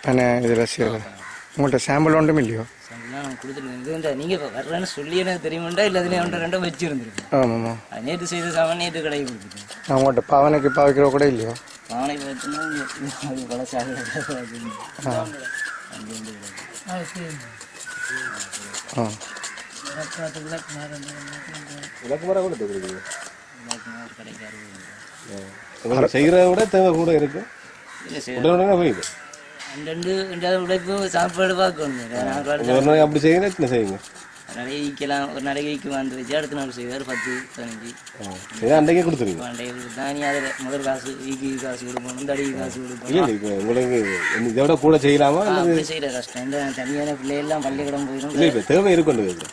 பனை இதில் செய்கிறது உங்கள்கிட்ட சாம்பிள் ஒன்றும் இல்லையோ? இப்போ வர்றேன்னு சொல்லி எனக்கு தெரியுமாண்டா? இல்லை அதில் ஒன்று ரெண்டோ வச்சுருந்துருக்கு? ஆமாம்மா. நேற்று செய்த சாமான் நேற்று கடைக்கு கொடுத்துட்டேன். நான் உங்கள்கிட்ட பாவனைக்கு பாவிக்கிற கூட இல்லையோ? பார்த்தோன்னா அது பழசாக ஆ. கூட செய்கிறத விட தேவை கூட இருக்கு. உடனே போயிடுது ரெண்டு ரெண்டாவது உழைப்பு சாப்பாடு பார்க்கணும் நான் ஒரு நாளைக்கு அப்படி செய்யுங்க என்ன செய்யுங்க நிறைய ஈக்கலாம் ஒரு நிறைய ஈக்கு வந்து வச்சு அடுத்த நாள் செய்வார் பத்து பதினஞ்சு அன்றைக்கே கொடுத்துருங்க பண்டைய கொடுத்தா நீ அதில் முதல் காசு காசு கொடுப்போம் இந்த அடிக்கு காசு கொடுப்போம் இல்லை இப்போ உங்களுக்கு இதை விட கூட செய்யலாமா அப்படி செய்கிற கஷ்டம் இந்த தனியான பிள்ளையெல்லாம் பள்ளிக்கூடம் போயிடும் இல்லை இப்போ தேவை இருக்கு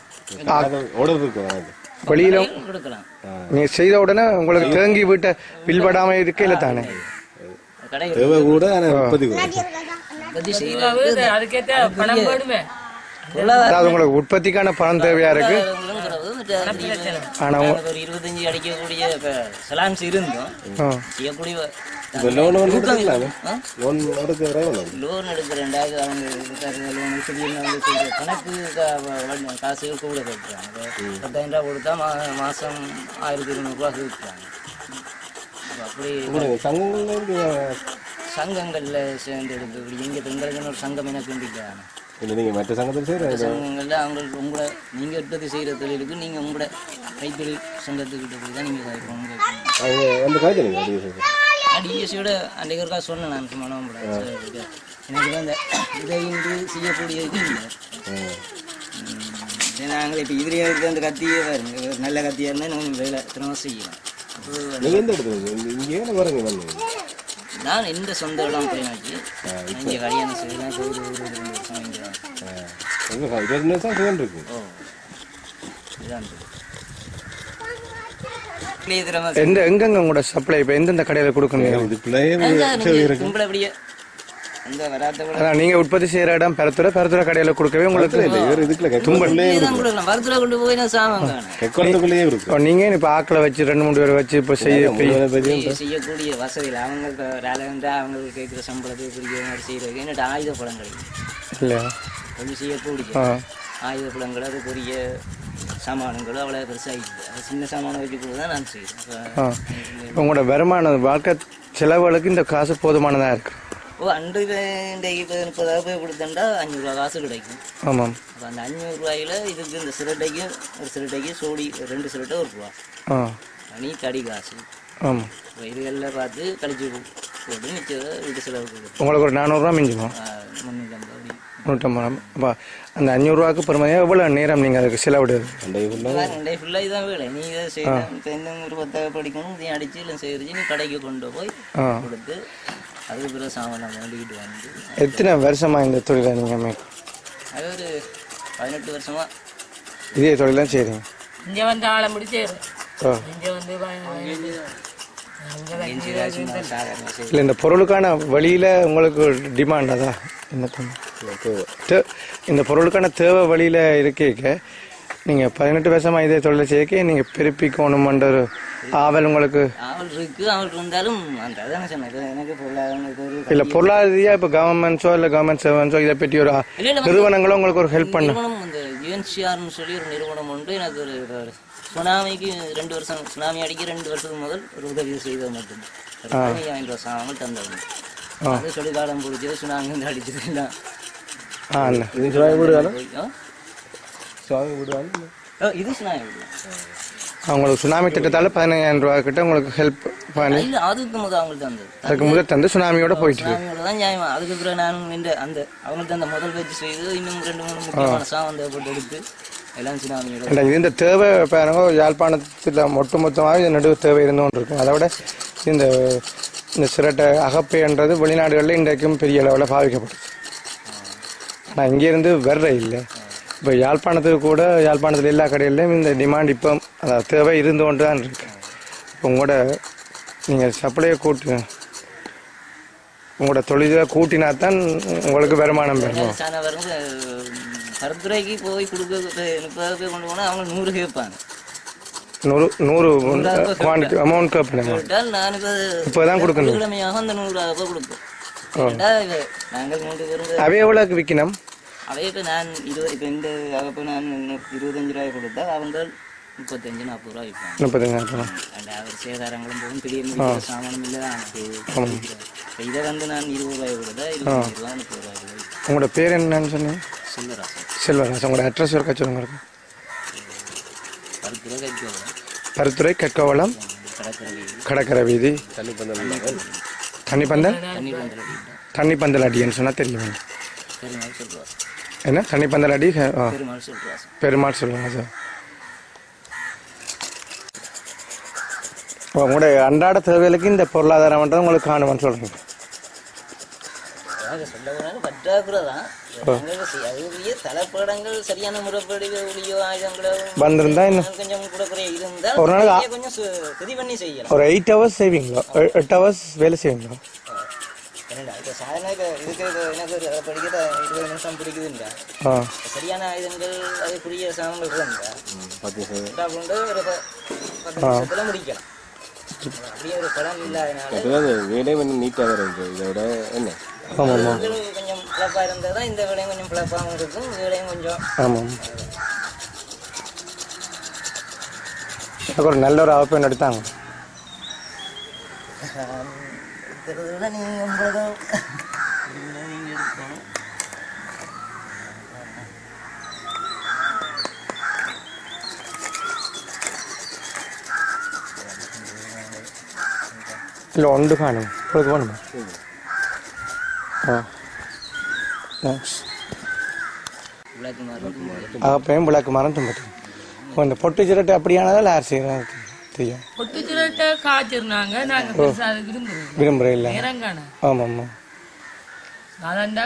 வெளியில் கொடுக்கலாம் நீங்கள் செய்த உடனே உங்களுக்கு தேங்கி விட்ட பில்படாமல் இருக்கையில் தானே கடை தேவை கூட அதாவது உங்களுக்கு உற்பத்திக்கான பணம் தேவையாக இருக்கு? ஆனா ஒரு இருபத்தஞ்சு அடிக்கக்கூடிய சலாம்ஸ் இருந்தோம் செய்யக்கூடிய லோன் லோன் லோன் அவங்க லோன் சொல்ற கணக்கு காசு கூட கட்டுறாங்க பத்தாயிரம் ரூபா கொடுத்தா மா மாசம் ஆயிரத்தி கொடுக்குறாங்க. அப்ப அப்படி சங்கங்கள்ல சங்கங்கள்ல சேர்ந்து எடுத்து இப்படி இங்க பெண்களுக்குன்னு ஒரு சங்கம் எனக்கு இருக்காங்க இல்லை நீங்கள் மற்ற சங்கத்தில் செய்கிற சங்கங்கள்ல அவங்களுக்கு உங்களை நீங்க உற்பத்தி செய்யற தொழிலுக்கு நீங்க உங்களோட கைத்தொழில் சங்கத்துக்கிட்ட போய் தான் நீங்கள் செய்கிறேன் டிஎஸ்சியோட அன்றைக்கு ஒருக்கா சொன்னேன் நான். சரி, எனக்கு வந்து இதை இன்று செய்யக்கூடியது இல்லை. நாங்கள் இப்போ இதுலேயே இருக்க அந்த கத்தியே பாருங்க. நல்ல கத்தியாக இருந்தால் நம்ம வேலை திரும்ப செய்யலாம். நீங்கள் எந்த இடத்துல இங்கே வரீங்க நான் எந்த சொந்த இடம் போய் வச்சு இங்கே கல்யாணம் செய்யலாம் ஒரு ஒரு ரெண்டு வருஷம் இங்கே தான். எங்கே இருபது ஃபோன் இருக்கு. ஓ இதுதான். இது. இப்படியே திரும்ப எந்த எங்கெங்க உங்களோட சப்ளை இப்போ எந்தெந்த கடையில் கொடுக்கணும்? இது பிள்ளையே அதான் நீங்க உற்பத்தி செய்கிற இடம் பெரத்துறை பெரத்துறை கடையில் கொடுக்கவே உங்களுக்கு இல்லை வேறு இதுக்குள்ள கொடுக்கலாம் வரத்துல கொண்டு போய் கெக்கோளத்துக்குள்ளேயே இருக்கு. நீங்கள் இப்போ ஆக்களை வச்சு ரெண்டு மூணு பேரை வச்சு இப்போ செய்ய செய்யக்கூடிய வசதியில் அவங்க வேலை வந்து அவங்களுக்கு கேட்குற சம்பளத்தை புரிய மாதிரி செய்யறதுக்கு என்னோட ஆயுத படம் கிடைக்கும் இல்லையா கொஞ்சம் செய்யக்கூடிய ஆயுத படங்கள் அது பெரிய சாமானங்களும் அவ்வளோ பெருசாக அது சின்ன சாமானை வச்சு கூட தான் நான் செய்கிறேன் ஆ. உங்களோட வருமானம் வாழ்க்கை செலவுகளுக்கு இந்த காசு போதுமானதாக இருக்கு? ஓ அன்று இன்றைக்கு இப்போ முப்பதாக போய் கொடுத்தா அஞ்சூறுரூவா காசு கிடைக்கும் ஆமாம் அப்போ அந்த அஞ்சூறு ரூபாயில இதுக்கு இந்த சிரட்டைக்கு ஒரு சிரட்டைக்கு சோடி ரெண்டு சிரட்டை ஒரு ரூபா ஆ தனி தடி காசு ஆமாம் இப்போ இதுகளில் பார்த்து கழிச்சு போட்டு மிச்சதை வீட்டு செலவுக்கு. உங்களுக்கு ஒரு நானூறுரூவா மிஞ்சுமா முந்நூற்றம்பது அப்படி நூற்றம்பது ரூபா அப்போ அந்த அஞ்சூறுரூவாக்கு பெருமையாக எவ்வளோ நேரம் நீங்கள் அதுக்கு செலவிடுது ரெண்டே ஃபுல்லாக இதான் வேலை நீ இதை செய்யணும் ஒரு பத்தாக படிக்கணும் இதையும் அடிச்சு இல்லை செய்யறது நீ கடைக்கு கொண்டு போய் கொடுத்து அதுக்கு பிறகு சாமான் வேண்டிக்கிட்டு வந்து எத்தனை வருஷமாக இந்த தொழிலை நீங்கள் மே அது ஒரு பதினெட்டு வருஷமா. இதே தொழில் தான் செய்கிறீங்க இங்க வந்து ஆளை முடிச்சாரு ஓ. இங்க வந்து இல்லை இந்த பொருளுக்கான வழியில் உங்களுக்கு டிமாண்ட் அதா என்ன இந்த பொருளுக்கான தேவை வழியில் இருக்கேக்க நீங்கள் பதினெட்டு வருஷமாக இதே தொழிலை செய்யக்க நீங்கள் பிறப்பிக்கணுமன்ற ஒரு ஆவல் உங்களுக்கு அவள் இருக்கு அவள் இருந்தாலும் அந்த அதான சொன்னேன். இது எனக்கு ஒரு இல்லை பொருளாதாரியாக இப்போ கவர்மெண்ட்ஸோ இல்லை கவர்மெண்ட் சர்வன்ஸோ இதை பற்றி ஒரு இல்ல, இல்ல, நிறுவனங்களோ உங்களுக்கு ஒரு ஹெல்ப் பண்ண. இந்த யூஎன்சிஆர்னு சொல்லி ஒரு நிறுவனம் உண்டு. எனக்கு ஒரு சுனாமிக்கு ரெண்டு வருஷம் சுனாமி அடிக்க ரெண்டு வருஷத்துக்கு முதல் ஒரு உதவி செய்தது மட்டும். பதினையாயிரம் ரூபாய் சாமான் தந்தவங்க அது சுடுகாலம் பிடிச்சது சுனாமி வந்து அடிச்சது இல்லை இது. அவங்களுக்கு சுனாமி திட்டத்தால் பதினையாயிரம் ரூபா கிட்ட உங்களுக்கு ஹெல்ப் பண்ணி இல்ல அதுக்கு முதல் அவங்களுக்கு தந்தது. அதுக்கு முதல் தந்து சுனாமியோட போயிட்டு சுனாமியோட தான் நியாயமா. அதுக்கு பிறகு நானும் இந்த அந்த அவங்களுக்கு அந்த முதல் வச்சு செய்து இன்னும் ரெண்டு மூணு முக்கியமான சாமான் தேவைப்பட்டு எடுத்து எல்லாம் சுனாமியோட இந்த தேவை பாருங்க யாழ்ப்பாணத்தில் ஒட்டு மொத்தமாக இந்த நடுவு தேவை இருந்து கொண்டு இருக்கும் அதை விட இந்த இந்த சிரட்டை அகப்பைன்றது வெளிநாடுகளில் இன்றைக்கும் பெரிய அளவில் பாவிக்கப்படுது ஆனால் இங்கேருந்து வர்ற இல்லை. இப்போ யாழ்ப்பாணத்துக்கு கூட யாழ்ப்பாணத்தில் எல்லா கடையிலையும் இந்த டிமாண்ட் இப்போ அதாவது தேவை இருந்து கொண்டு தான் இருக்கு. இப்போ உங்களோட நீங்கள் சப்ளையை கூட்டு உங்களோட தொழிலை கூட்டினா தான் உங்களுக்கு வருமானம் வந்து பரத்துறைக்கு போய் கொடுக்க முப்பது கொண்டு போனால் அவங்க நூறு கேட்பாங்க நூறு நூறு குவான்டிட்டி அமௌண்ட் கேட்பேன் இப்போ தான் கொடுக்கணும். அந்த அவை எவ்வளோக்கு விற்கணும்? அவை இப்போ நான் இருபது இப்போ இந்த இப்போ நான் இருபத்தஞ்சு ரூபாய் கொடுத்தா அவங்க முப்பத்தஞ்சு நாற்பது ரூபாய் விற்பாங்க. முப்பத்தஞ்சாயிரம் அந்த அவர் சேதாரங்களும் போகும் திடீர்னு சாமானும் இல்லை தான் இப்போ இதை வந்து நான் இருபது ரூபாய் கொடுத்தா இருபத்தஞ்சு ரூபா முப்பது ரூபாய் உங்களோட பேர் என்னன்னு சொன்னீங்க? செல்வராசன். செல்வராஜ் உங்களோட அட்ரஸ் ஒரு சொல்லுங்க இருக்கு. பருத்து ரூபாய் கைக்கு பருத்துறை கற்கவளம் கடற்கரை. வீதி. தண்ணி பந்தல் தண்ணிப்பந்தல்? தண்ணி பந்தல் அடின்னு சொன்னால் தெரியும். சொல்லுவார். என்ன? தண்ணிப்பந்தல் அடி? ஆ, பெருமாள் சொல்லுவாங்க சார். உங்களோட அன்றாட தேவைகளுக்கு இந்த பொருளாதாரம்ன்றது உங்களுக்கு காணுமான்னு சொல்றீங்க. சரியான முறைப்படி வந்திருந்தா இன்னும் ஒரு நிறைய கொஞ்சம் ஒரு எயிட் ஹவர்ஸ் செய்வீங்களா எட்டு ஹவர்ஸ் வேலை செய்வீங்களா என்னடா இப்போ சாதாரண இப்போ இதுக்கு இப்போ எனக்கு ஒரு அதை படிக்க இருபது நிமிஷம் பிடிக்குதுண்டா ஆ சரியான ஆயுதங்கள் சாமங்கள் இருந்தா பத்து சதவீதம் ஸ்டாப் கொண்டு ஒரு பத்து நிமிஷத்துல முடிக்கலாம் அப்படியே ஒரு படம் இல்லாதனால வேலை கொஞ்சம் நீட்டாக இருக்கு இதோட என்ன கொஞ்சம் பிளப்பா இருந்தால் தான் இந்த வேலையும் கொஞ்சம் பிளப்பாகவும் இருக்கும் வேலையும் கொஞ்சம் ஆமாம் ஒரு நல்ல ஒரு அமைப்பு எடுத்தாங்க இருக்கிறத விட நீங்கள் எடுக்கணும் இல்லை ஒன்று காணும் உங்களுக்கு வேணுமா ஆ தேங்க்ஸ் விளக்கு மரம் தும்பட்டு இந்த பொட்டு சிரட்டை அப்படியானதால் யார் செய்கிறாங்க தெரியும் பொட்டு சுரட்ட காய்ச்சிருந்தாங்க நாங்க பெருசா அது விரும்புறோம் விரும்புகிறேன் இல்லை. ஆமாம் ஆமாம் அதாண்டா